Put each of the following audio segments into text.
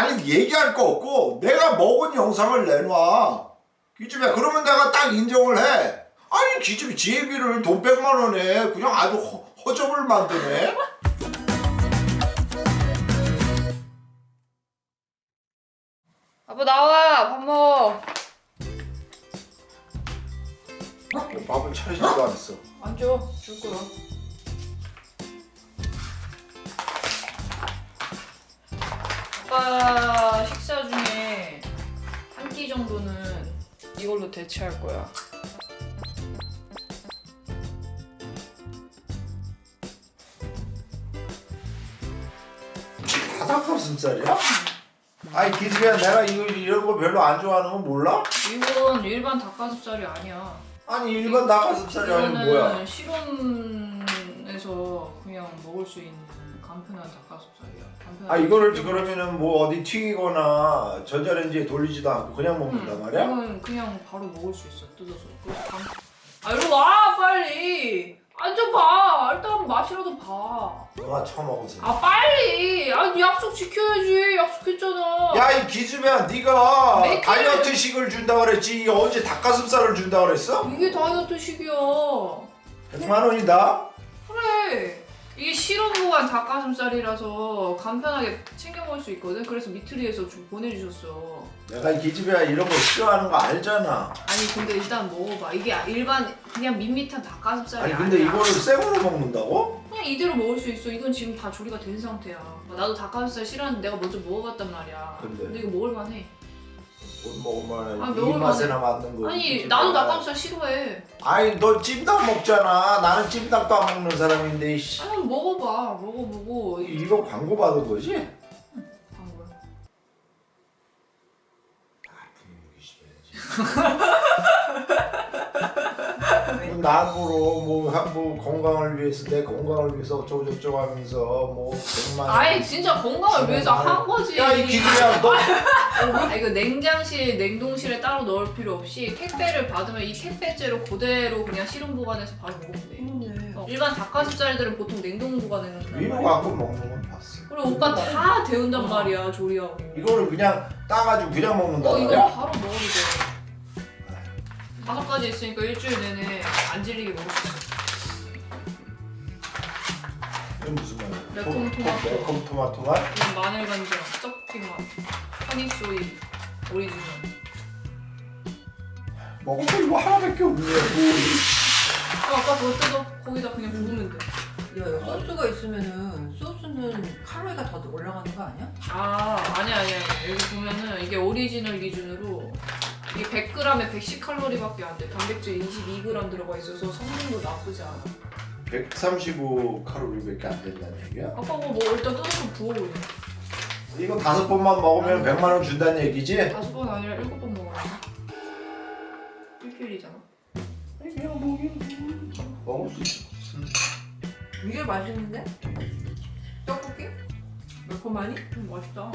아니 얘기할 거 없고 내가 먹은 영상을 내놔. 기집애 그러면 내가 딱 인정을 해. 아니 기집애 지혜비를 돈 100만 원에 그냥 아주 허, 허접을 만드네. 아빠 나와 밥 먹어. 뭐 밥은 차리지도 않았어? 앉아 줄 거야 아빠 식사 중에 한 끼 정도는 이걸로 대체할 거야 바닥가슴살이야? 아니 기집애야 내가 이거 이런 거 별로 안 좋아하는 건 몰라? 이건 일반 닭가슴살이 아니야 아니 일반 닭가슴살이 아니면 뭐야 이거는 실온에서 그냥 먹을 수 있는 간편한 닭가슴살이야 아 이거를 그러면은 뭐 어디 튀기거나 전자레인지에 돌리지도 않고 그냥 먹는단 응, 말이야? 이건 그냥 바로 먹을 수 있어 뜯어서. 그래서 간... 아 이리 와 빨리. 앉아봐. 일단 맛이라도 봐아 누가 처먹어서 빨리. 아 약속 지켜야지. 약속했잖아. 야 이 기집애야 네가 맥주를- 다이어트식을 준다 그랬지? 이게 언제 닭가슴살을 준다 그랬어? 이게 다이어트식이야. 100만 원이다? 그래 이게 실온 보관 닭가슴살이라서 간편하게 챙겨 먹을 수 있거든? 그래서 미트리에서 좀 보내주셨어. 내가 이 기집애야 이런 거 싫어하는 거 알잖아. 아니 근데 일단 먹어봐. 이게 일반 그냥 밋밋한 닭가슴살이 아니 근데 아니야 이거를 생으로 먹는다고? 그냥 이대로 먹을 수 있어. 이건 지금 다 조리가 된 상태야. 나도 닭가슴살 싫어하는데 내가 먼저 먹어봤단 말이야. 근데? 이거 먹을만해 못 먹으면 아, 이 먹을 맛에나 맞는 거 아니. 나도 닭가슴살 싫어해 아니 너 찜닭 먹잖아 나는 찜닭도 안 먹는 사람인데 이씨. 아니 먹어봐 먹어보고 이거 광고 받은 거지? 광고야 나보러 뭐, 한- 뭐 건강을 위해서 내 건강을 위해서 어쩌고 저쩌고 하면서 뭐 100만 원. 아이 진짜 건강을 위해서 한 거지 야이 기집애야 너 아 이거 냉장실, 냉동실에 따로 넣을 필요 없이 택배를 받으면 이 택배째로 그대로 그냥 실온 보관해서 바로 먹으면 돼. 어, 일반 닭가슴살들은 보통 냉동 보관해 놓는단 위로 말이야. 갖고 먹는 건 봤어 그리고 오빠 다 데운단 말이야 조리하고. 이거를 그냥 따가지고 그냥 먹는다 어 이거? 바로 먹어도 돼. 다섯 가지 있으니까 일주일 내내 안 질리게 먹을 수 있어. 이건 무슨 말이야? 매콤 토- 토마토. 매콤 토마토 맛? 이건 마늘 간장, 떡볶이 맛, 허니소이, 오리지널. 먹을 거 이거 하나밖에 없네 뭐. 아, 아까 그거 뜯어. 거기다 그냥 부으면 돼. 야, 이거 소스가 있으면은 소스는 칼로리가 더 올라가는 거 아니야? 아 아니야 아니야 여기 보면은 이게 오리지널 기준으로 이게 100g에 110칼로리밖에 안 돼. 단백질 22g 들어가 있어서 성분도 나쁘지 않아. 135 칼로리밖에 안 된다는 얘기야? 그거 뭐 일단 뜯어서 부어 그냥. 이거 다섯 번만 먹으면 100만 원 준다는 얘기지? 다섯 번 아니라 일곱 번 먹어라. 일주일이잖아. 그냥 먹긴 먹을 수 있어 이게 맛있는데? 떡볶이? 매콤하니? 음, 맛있다.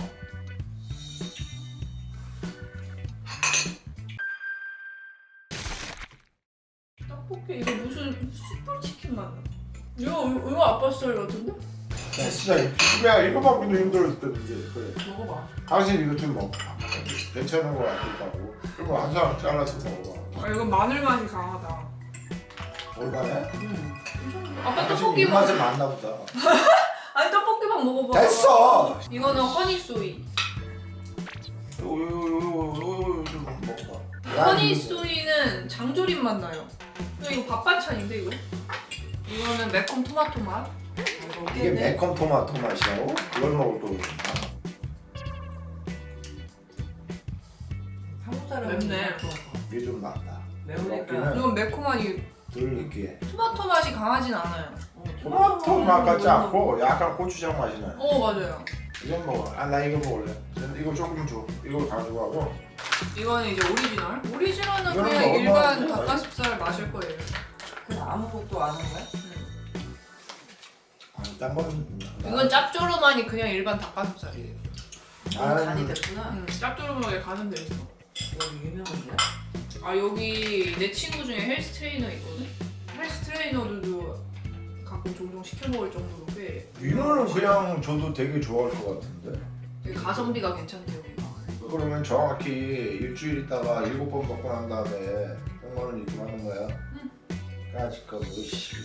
이거 이거 아빠 스타일 같은데? 야 진짜 기집애야 이거 먹기도 힘들었을 텐데 그래 먹어봐. 당신 이거 좀 먹어 괜찮은 거 같다고 이거 한 사람 잘라서 먹어봐 아 이거 마늘 맛이 강하다. 응. 아빠 당신 떡볶이 입맛에 먹. 맞나 보다 아니 떡볶이만 먹어봐. 됐어 이거는 허니소이. 요거 요거 요거 요거 좀 먹어봐 야, 허니소이는 장조림 맛 나요. 근데 이거 밥 반찬인데 이거? 이거는 매콤 토마토 맛. 이거 이게 깼네. 매콤 토마토 맛이라고? 그걸 먹어도 한국 사람은 맵네. 좋아서. 이게 좀 낫다 매우니까. 먹기는 이건 매콤하니 덜 느끼해 토마토 맛이 강하진 않아요. 어, 토마토 맛 같지 않고 약간 고추장 맛이 나요 어 맞아요. 이건 먹어 아나 이거 먹을래 이거 조금 줘 이거 가져가고 이거는 이제 오리지널. 오리지널은 이거는 그냥 먹으면 일반 안 돼. 닭가슴살 마실 거예요. 아무것도 안 한 거야? 아니 딴 거는 이건 짭조름하니 그냥 일반 닭가슴살이에요. 너무 간이 됐구나. 음, 짭조름하게 가는 데 있어. 여기 유명한데? 아 여기 내 친구 중에 헬스 트레이너 있거든. 헬스 트레이너들도 가끔 종종 시켜 먹을 정도로 꽤. 민호는 그냥 줘도 되게 좋아할 것 같은데 여기 가성비가 괜찮대요. 여기가. 그러면 정확히 일주일 있다가 일곱 번 먹고 난 다음에 100만 원 입금하는 거야. 응. 까짓거 뭐씨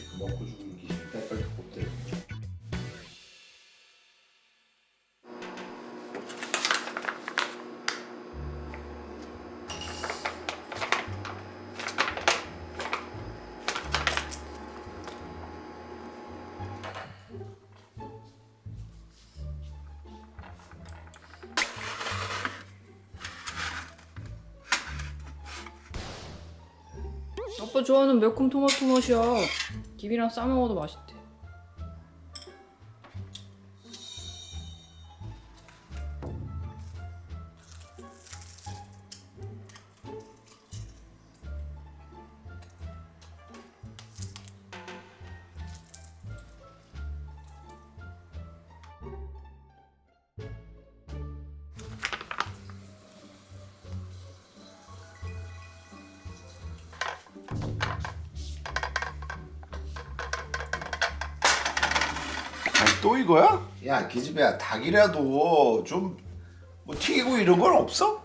아빠 좋아하는 매콤 토마토 맛이야. 김이랑 싸 먹어도 맛있대. 거야? 야 기집애야 닭이라도 좀 뭐 튀기고 이런 건 없어?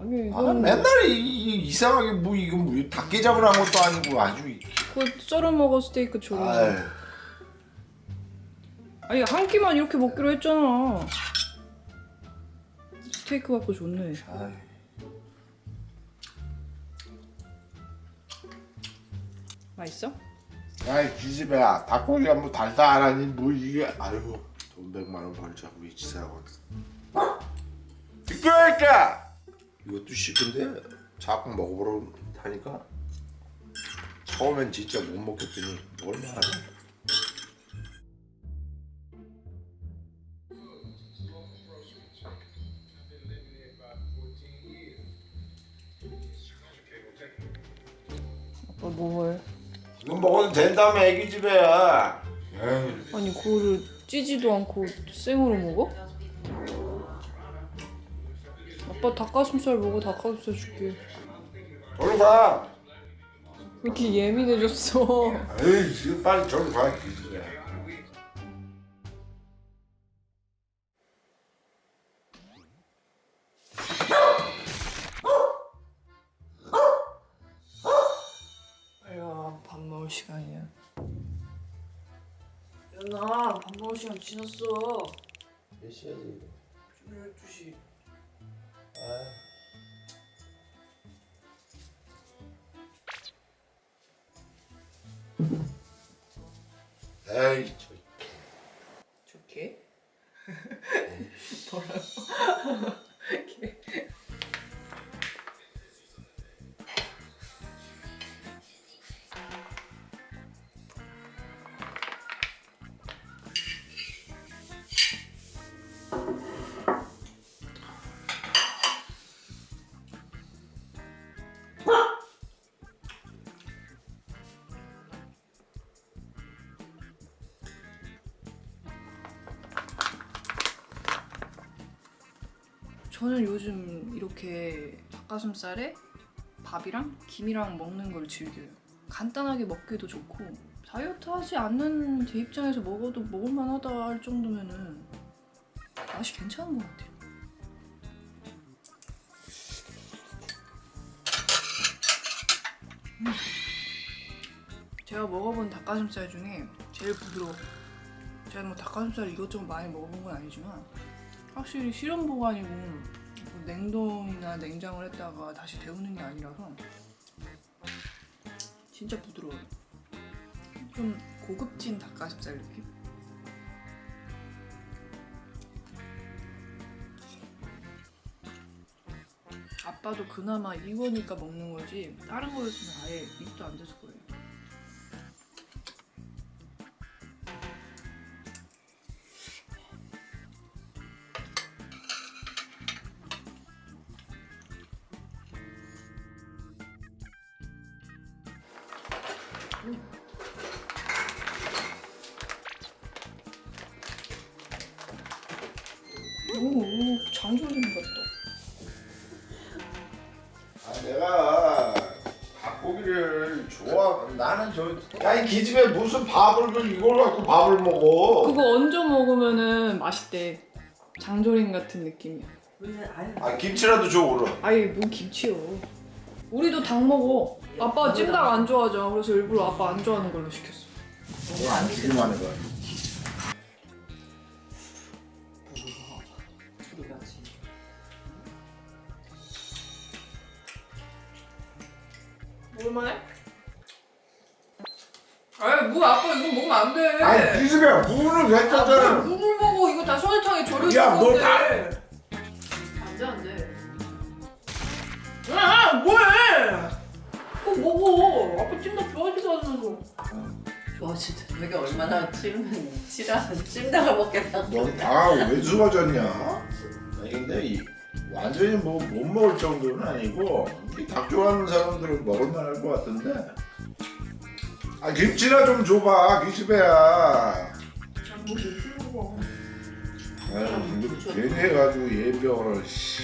아니 아, 이건 맨날 이, 이, 이상하게 뭐 이거 뭐 닭게장을 한 것도 아니고 아주 이- 그 썰어 먹어 스테이크처럼. 아유. 아니 한 끼만 이렇게 먹기로 했잖아. 스테이크 갖고 좋네. 아유. 맛있어? 아이 기집애야 닭고기가 뭐 달달하니 뭐 이게 아유 돈 100만 원 벌자고 이 지사라고. 비켜있자 이것도 시큰데? 자꾸 먹어보러 타니까 처음엔 진짜 못 먹겠더니 뭘 말하냐 아빠 뭐해? 이거 먹어도 된다며 애기 에이 아니 그거를 찌지도 않고 생으로 먹어? 아빠 닭가슴살 먹어 닭가슴살 줄게. 저리 가. 왜 이렇게 예민해졌어? 에이 지금 빨리 저리 가 기집애 시간이야. 연아, 밥 먹을 시간 지났어. 몇 시야지 12시. 에이 저 저는 요즘 이렇게 닭가슴살에 밥이랑 김이랑 먹는 걸 즐겨요. 간단하게 먹기도 좋고 다이어트 하지 않는 제 입장에서 먹어도 먹을만하다 할 정도면은 맛이 괜찮은 것 같아요. 음. 제가 먹어본 닭가슴살 중에 제일 부드러워. 제가 뭐 닭가슴살 이것저것 많이 먹어본 건 아니지만 확실히 실온 보관이고 뭐 냉동이나 냉장을 했다가 다시 데우는 게 아니라서 진짜 부드러워요. 좀 고급진 닭가슴살 느낌? 아빠도 그나마 이거니까 먹는 거지 다른 거였으면 아예 입도 안 됐을 거예요. 아니 기집애 무슨 밥을 그 이걸 갖고 밥을 먹어 그거 얹어 먹으면은 맛있대. 장조림 같은 느낌이야. 왜 아예 아 김치라도 줘 그럼. 아예 뭐 김치요. 우리도 닭 먹어. 아빠 찜닭 안 좋아하잖아. 그래서 일부러 아빠 안 좋아하는 걸로 시켰어. 안 주기만 해봐. 그렇지. 뭘만 해? 아이 뭐 아빠 이거 먹으면 안 돼. 아니 기집애야 무는 왜 아, 떠잖아. 물을 먹어 이거 다 소리탕에 절여줄 야, 너 건데. 다- 안돼 안돼. 아 뭐해? 그거 먹어. 아빠 찜닭 좋아하지도 않으면서. 좋아 진짜 내가 얼마나 찜 찜닭 찜닭을 먹겠다고. 넌다왜 좋아졌냐? 아니 근데 이 완전히 뭐 못 먹을 정도는 아니고 이닭 좋아하는 사람들은 먹을 만할 것 같은데. 아 김치나 좀 줘봐 기집애야. 뭐 무슨 먹어? 아유 이거 괜히 해가지고 예병을 씨.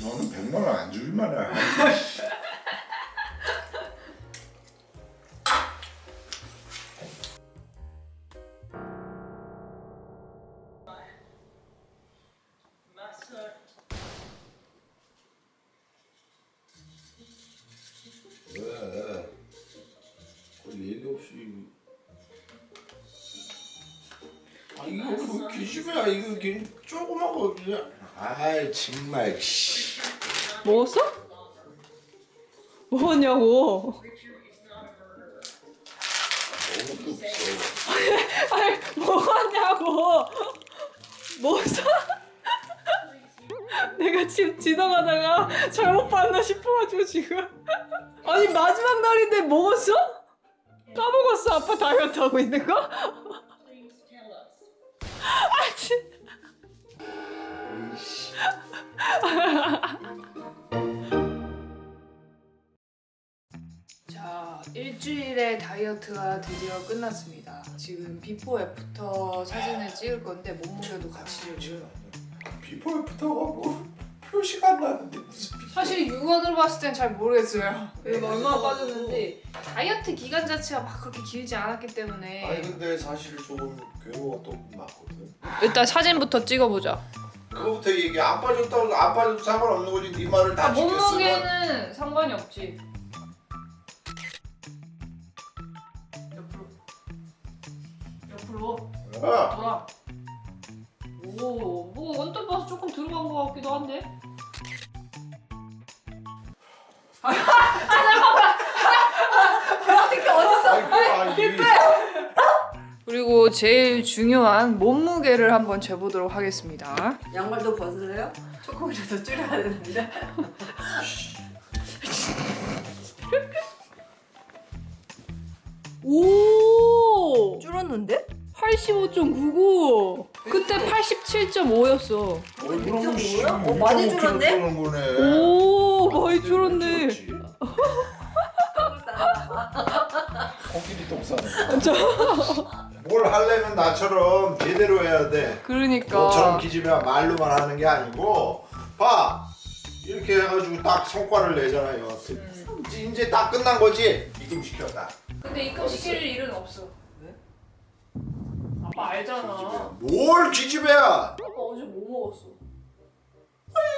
너는 100만 원 안 주기만 해. 정말 씨 먹었어? 없어 아니 뭐하냐고? 먹었어? 내가 지금 지나가다가 잘못 봤나 싶어가지고 지금 아니 마지막 날인데 먹었어? 까먹었어 아빠 다이어트 하고 있는 거? 아 진. 자 일주일의 다이어트가 드디어 끝났습니다. 지금 비포 애프터 사진을 찍을 건데 몸무게도 같이 재고요. 비포 애프터가 뭐 표시가 안 나는데 무슨 사실 육안으로 봤을 땐 잘 모르겠어요. 그리고 얼마나 빠졌는지 다이어트 기간 자체가 막 그렇게 길지 않았기 때문에 아니 근데 사실 조금 괴로가 또 맞거든 일단 사진부터 찍어보자. 그거부터 얘기 안 빠졌다고 안 빠져도 상관없는 거지 네 말을 다 아, 지켰으면 몸무게는 상관이 없지. 옆으로. 옆으로 아, 돌아. 오, 뭐 언뜻 봐서 조금 들어간 것 같기도 한데. 어떻게 어딨어? 아이고, 아이, 그리고 제일 중요한 몸무게를 한번 재보도록 하겠습니다. 양말도 벗을래요? 조금이라도 줄여야 되는데. 오! 줄었는데? 85.99. 그때 87.5였어. 얼굴은 이쪽 씨, 뭐야? 어, 뭐 많이 줄었네? 오, 많이 줄었네. 줄었지. 코끼리 똥 싸는 뭘 하려면 나처럼 제대로 해야 돼. 그러니까. 너처럼 기집애가 말로만 하는 게 아니고 봐 이렇게 해가지고 딱 성과를 내잖아요. 음. 이제- 이제 딱 끝난 거지. 입금 시켰다. 근데 입금 시킬 일은 없어. 왜? 아빠 알잖아. 기집애야. 뭘 기집애야? 아빠 어제 뭐 먹었어?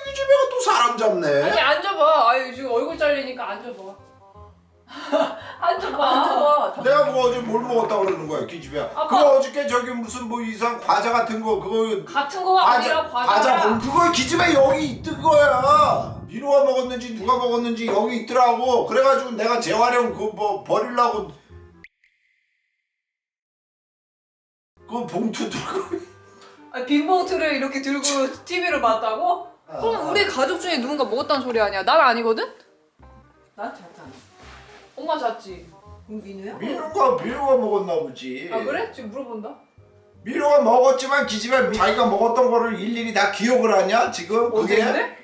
기집애가 또 사람 잡네. 아니 앉아봐. 아유 지금 얼굴 잘리니까 앉아봐. 앉아봐. 앉아봐. 내가 뭐 어제 뭘 먹었다 그러는 거야 기집애야. 아빠. 그거 어저께 저기 무슨 뭐 이상 과자 같은 거 그거 같은 거가 아니라 과자야. 과자 볼 그거 기집애 여기 있던 거야. 민호가 먹었는지 누가 먹었는지 여기 있더라고. 그래가지고 내가 재활용 그뭐 버리려고 그 봉투 들고. 아니, 빈 봉투를 이렇게 들고 TV를 봤다고? 그럼 우리 가족 중에 누군가 먹었다는 소리 아니야? 난 아니거든? 나 잤잖아. 엄마 잤지. 그럼 민우야? 민호가 민호가 먹었나 보지. 아 그래? 지금 물어본다. 민호가 먹었지만 기집애 자기가 먹었던 거를 일일이 다 기억을 하냐 지금 그게? 어제인데?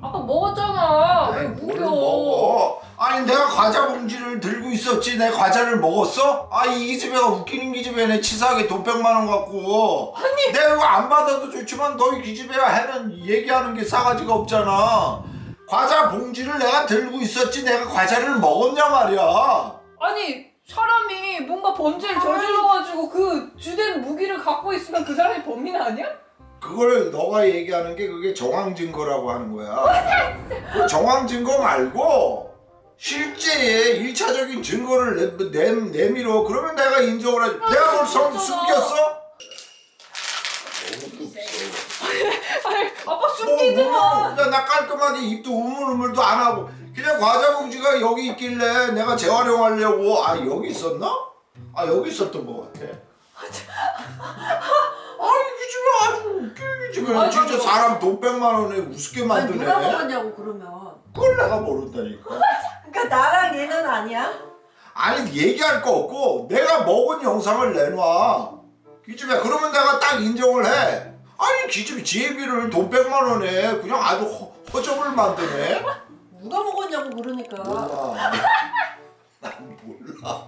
아까 먹었잖아. 왜 아이, 뭘 웃겨? 먹어? 아니 내가 과자 봉지를 들고 있었지 내 과자를 먹었어? 아이 기집애가 웃기는 기집애네 치사하게 돈 100만 원 갖고 아니 내가 이거 안 받아도 좋지만 너희 기집애가 하는 얘기하는 게 싸가지가 없잖아 과자 봉지를 내가 들고 있었지 내가 과자를 먹었냐 말이야. 아니 사람이 뭔가 범죄를 저질러가지고 그 주된 무기를 갖고 있으면 그 사람이 범인 아니야? 그걸 너가 얘기하는 게 그게 정황 증거라고 하는 거야. 그 정황 증거 말고 실제의 일차적인 증거를 내, 내, 내밀어 그러면 내가 인정을 하지. 내가 뭘 성- 숨겼어? 아빠 숨기지 마. 뭐, 나 깔끔하게 입도 우물우물도 안 하고 그냥 과자 봉지가 여기 있길래 내가 재활용하려고 아 여기 있었나? 아 여기 있었던 것 같아. 아이 이 집에 아주 웃기게 집에 아니, 진짜 아니, 사람 돈 백만 원에 우습게 아니 만드네. 누가 먹었냐고 그러면. 그걸 내가 모른다니까. 그러니까 나랑 얘는 아니야? 아니 얘기할 거 없고 내가 먹은 영상을 내놔. 기집애 그러면 내가 딱 인정을 해. 아니 기집애 지혜비를 돈 백만 원에 그냥 아주 허, 허접을 만드네. 누가 먹었냐고 그러니까. 몰라. 난 몰라.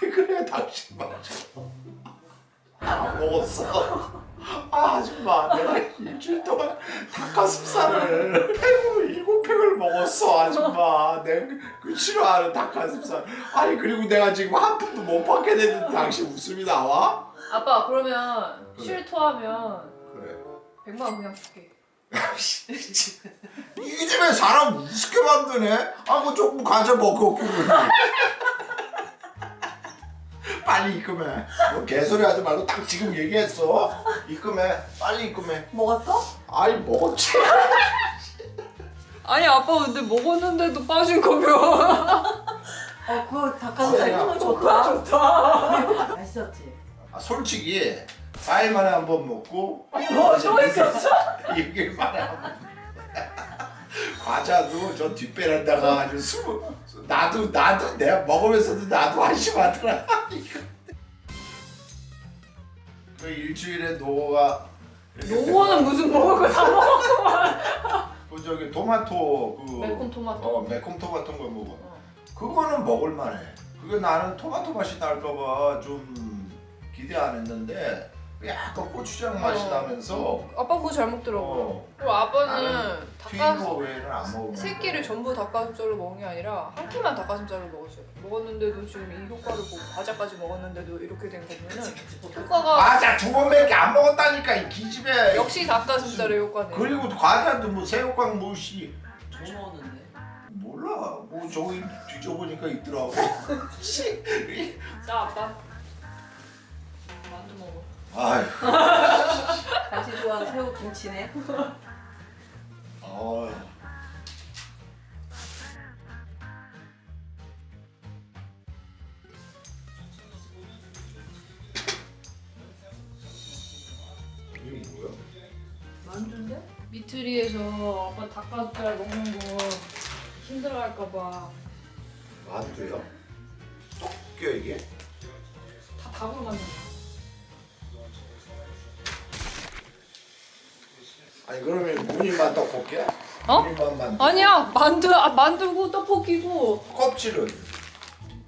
왜 그래 당신 맞아. 안 먹었어. 아, 아줌마 내가 일주일 동안 닭가슴살을 팩으로 일곱 팩을 먹었어 아줌마 내가 그 싫어하는 닭가슴살 아니 그리고 내가 지금 한 푼도 못 받게 됐는데 당신 웃음이 나와? 아빠 그러면 그래. 실토하면 그래 100만 원 그냥 줄게. 이 집에 사람 우습게 만드네 아 그거 조금 과자 먹고 그러니. 빨리 입금해 뭐 개소리 하지 말고 딱 지금 얘기했어 입금해 빨리 입금해 먹었어? 아이 먹었지 아니 아빠 근데 먹었는데도 빠진 거면. 어 그거 닭가슴살 아니야. 이거 좋다. 좋다. 맛있었지. 아, 솔직히 4일 만에 한번 먹고 뭐또 있었어? 6일 만에 한번 과자도 저 뒷배란다가 아주 스무 나도 나도 내가 먹으면서도 나도 한심하더라 그 일주일에 노가 노원은 무슨 먹을 거 다 먹었구만. 그 저기 토마토 그 매콤 토마토. 어 매콤 토마토 거 먹어 어. 그거는 먹을 만해 그게 나는 토마토 맛이 날까봐 좀 기대 안 했는데 약간 고추장 맛이 어. 나면서 아빠 그거 잘 먹더라고. 어, 그리고 아빠는 나는 튀긴 닭가슴 거 외에는 안 먹으면 세 끼를 전부 닭가슴살로 먹은 게 아니라 한 끼만 닭가슴살로 먹었어요. 먹었는데도 지금 이 효과를 보고 과자까지 먹었는데도 이렇게 된 거면은 효과가 과자 두 번밖에 안 먹었다니까 이 기집애 역시 닭가슴살의 효과네. 그리고 과자도 뭐 새우깡 뭐씨 뭐 먹었는데? 몰라 뭐 저기 뒤져보니까 있더라고 씨. 자 아빠 먹어. 아휴 당신 좋아하는 새우 김치네. 어휴. 이게 뭐야? 만두인데? 미트리에서 아빠 닭가슴살 먹는 거 힘들어할까봐 만두요? 떡겨 이게? 다 닭으로 만든 거. 아니 그러면 무늬만 떡볶이야? 어? 무늬만 만두 아니야 만두 아, 만두고 떡볶이고 껍질은?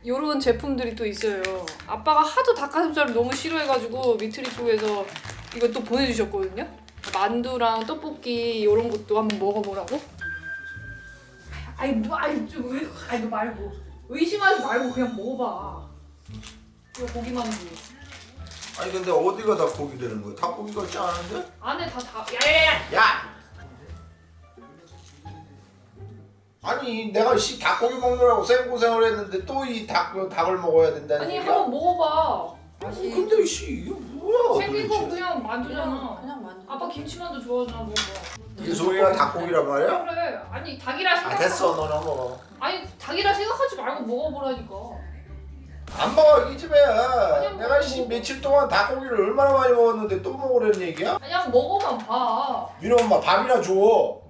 요런 제품들이 또 있어요. 아빠가 하도 닭가슴살을 너무 싫어해가지고 미트리 쪽에서 이거 또 보내주셨거든요. 만두랑 떡볶이 요런 것도 한번 먹어보라고. 아니 뭐 아니 좀 의, 아니 너 말고 의심하지 말고 그냥 먹어봐. 이거 고기 만두. 아니 근데 어디가 닭고기 되는 거야? 닭고기 같지 않은데? 안에 다 다 야야야. 야! 아니 내가 씨 닭고기 먹느라고 생고생을 했는데 또 이 닭, 닭을 먹어야 된다는 아니? 한번 먹어봐. 맛이 근데 씨 이게 뭐야 생긴 거 도대체? 그냥 만두잖아. 그냥 만두. 아빠 김치만두 좋아하잖아 먹어봐. 이 소리가 닭고기란 말이야? 그래. 아니 닭이라 아 생각. 됐어 너나 먹어 아니 닭이라 생각하지 말고 먹어보라니까. 안 먹어 이 집에 아니, 내가 먹어, 씨. 며칠 동안 닭고기를 얼마나 많이 먹었는데 또 먹으라는 얘기야? 그냥 먹어만 봐. 민호 엄마 밥이나 줘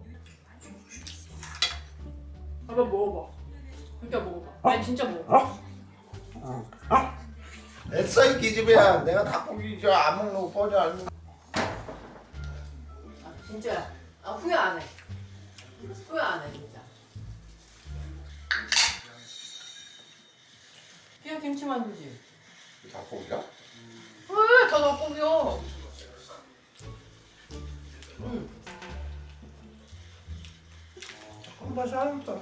아빠 먹어봐. 진짜 먹어봐. 아니 진짜 먹어. 됐어 이 기집애야 내가 닭고기 저 안 먹는 거 뻔히 알고 아, 진짜. 아 후회 안 해. 후회 안 해 그냥 김치 만두지. 닭고기야? 왜? 다 닭고기야. 응. 맛이 하나도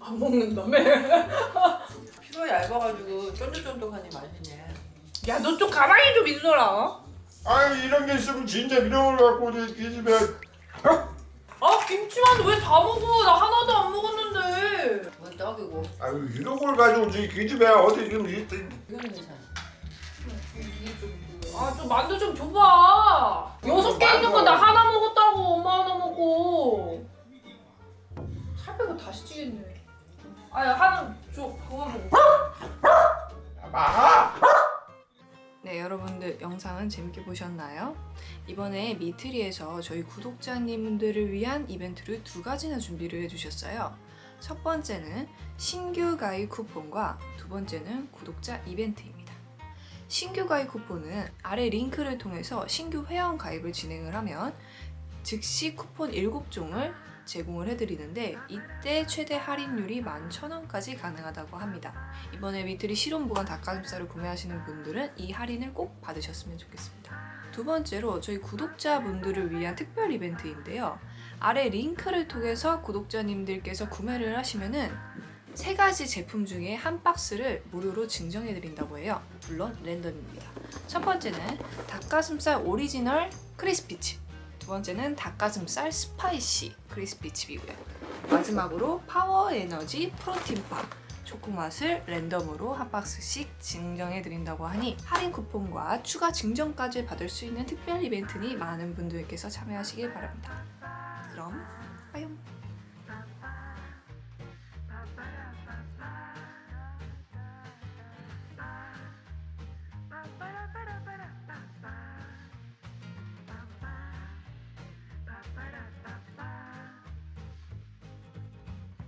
안안 먹는다며? 피부가 얇아가지고 쫀득쫀득하니 맛있네. 야 너 좀 가만히 좀 있어라. 아유 이런 게 있으면 진짜 이런 걸 갖고 이 집에 아 김치만 왜 다 먹어? 나 하나도 안 먹었는데. 이건 떡이고 아유 이런 걸 가지고 이 집에 어디 지금 이 이거는 괜찮아. 아 좀 만두 좀 줘봐. 여섯 개 있는 거나 하나 먹었다고 엄마 하나 먹고. 살 빼고 다시 찌겠네. 아야 하나 줘. 그거만 먹어. 아 네, 여러분들 영상은 재밌게 보셨나요? 이번에 미트리에서 저희 구독자님들을 위한 이벤트를 두 가지나 준비를 해주셨어요. 첫 번째는 신규 가입 쿠폰과 두 번째는 구독자 이벤트입니다. 신규 가입 쿠폰은 아래 링크를 통해서 신규 회원 가입을 진행을 하면 즉시 쿠폰 7종을 제공을 해드리는데 이때 최대 할인율이 11,000원까지 가능하다고 합니다. 이번에 미트리 실온 보관 닭가슴살을 구매하시는 분들은 이 할인을 꼭 받으셨으면 좋겠습니다. 두 번째로 저희 구독자분들을 위한 특별 이벤트인데요. 아래 링크를 통해서 구독자님들께서 구매를 하시면은 세 가지 제품 중에 한 박스를 무료로 증정해 드린다고 해요. 물론 랜덤입니다. 첫 번째는 닭가슴살 오리지널 크리스피 칩. 두 번째는 닭가슴살 스파이시 크리스피 칩이고요. 마지막으로 파워 에너지 프로틴바 초코 맛을 랜덤으로 한 박스씩 증정해 드린다고 하니 할인 쿠폰과 추가 증정까지 받을 수 있는 특별 이벤트니 많은 분들께서 참여하시길 바랍니다. 그럼